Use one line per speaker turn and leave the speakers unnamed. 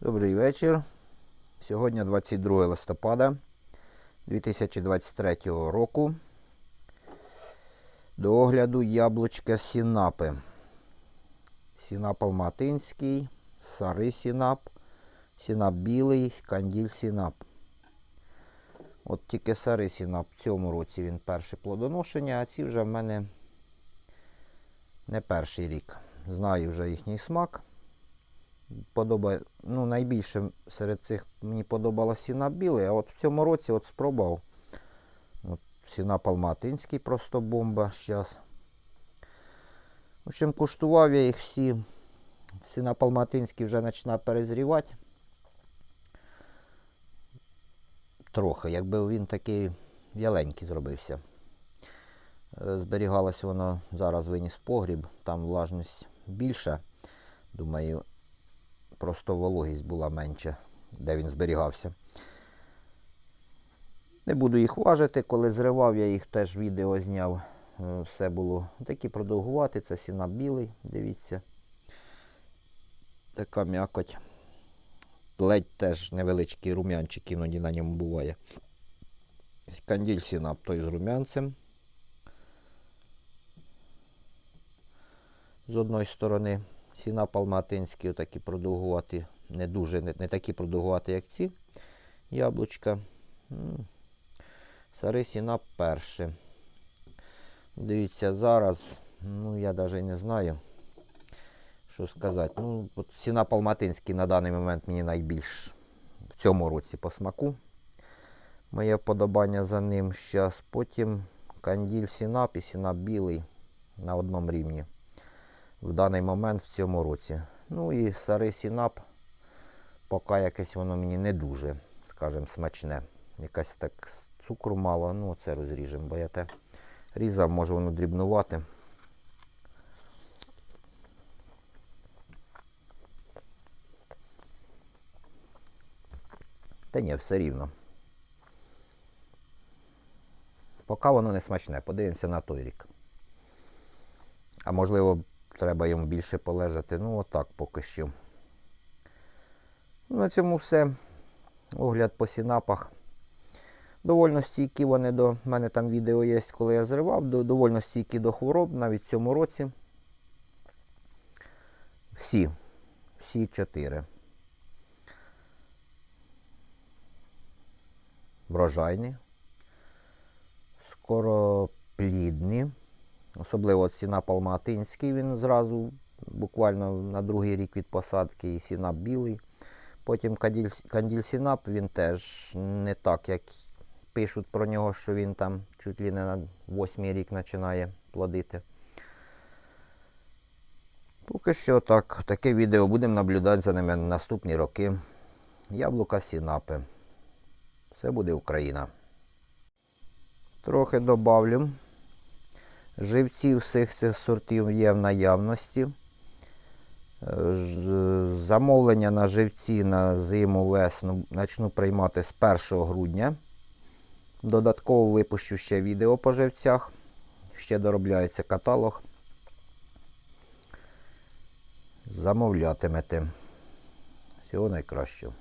Добрий вечір. Сьогодні 22 листопада 2023 року. До огляду яблучка Сінапи. Сінап Алматинський, Сари Сінап, Сінап білий, Канділь Сінап. От тільки Сари Сінап в цьому році він перше плодоношення, а ці вже в мене не перший рік. Знаю вже їхній смак подобає, ну, найбільше серед цих мені подобалося сіна білий, а от в цьому році от спробував. От сіна Палматинський просто бомба зараз. В общем, куштував я їх всі. Сіна Палматинський вже починає перезрівати. Трохи, якби він такий в'яленький зробився. Е, Зберігалося воно зараз виніс погріб, там влажність більша. Думаю, просто вологість була менша, де він зберігався. Не буду їх важити, коли зривав, я їх теж відео зняв. Е, Все було такі продовгувати, це сіна білий, дивіться. Така м'якоть. Ледь теж невеличкий рум'янчик іноді на ньому буває. Канділь сінап той з рум'янцем. З одної сторони сінап алматинський, отакі продовгувати, не дуже, не, не такі продовгувати, як ці яблучка. Сари сінап перше. Дивіться, зараз, ну я навіть не знаю, що сказати. Ну, от сінап алматинський на даний момент мені найбільш в цьому році по смаку. Моє вподобання за ним зараз. Потім канділь сінап і сінап білий на одному рівні в даний момент в цьому році. Ну і сари сінап, поки якесь воно мені не дуже, скажімо, смачне. Якась так цукру мало, ну це розріжемо, бо я те різав, може воно дрібнувати. Та ні, все рівно. Поки воно не смачне, подивимося на той рік. А можливо, треба йому більше полежати. Ну, отак поки що. На цьому все. Огляд по сінапах. Довольно стійкі вони до. У мене там відео є, коли я зривав. Довольно стійкі до хвороб навіть в цьому році. Всі. Всі чотири. Врожайні. Скороплідні. Особливо ціна Палматинський, він зразу буквально на другий рік від посадки і сінап білий. Потім канділь, канділь сінап, він теж не так, як пишуть про нього, що він там чуть ли не на восьмий рік починає плодити. Поки що так, таке відео будемо наблюдати за ними на наступні роки. Яблука сінапи. Все буде Україна. Трохи добавлю. Живці всіх цих сортів є в наявності. Е, Замовлення на живці на зиму весну почну приймати з 1 грудня. Додатково випущу ще відео по живцях. Ще доробляється каталог. Замовлятимете. Всього найкращого.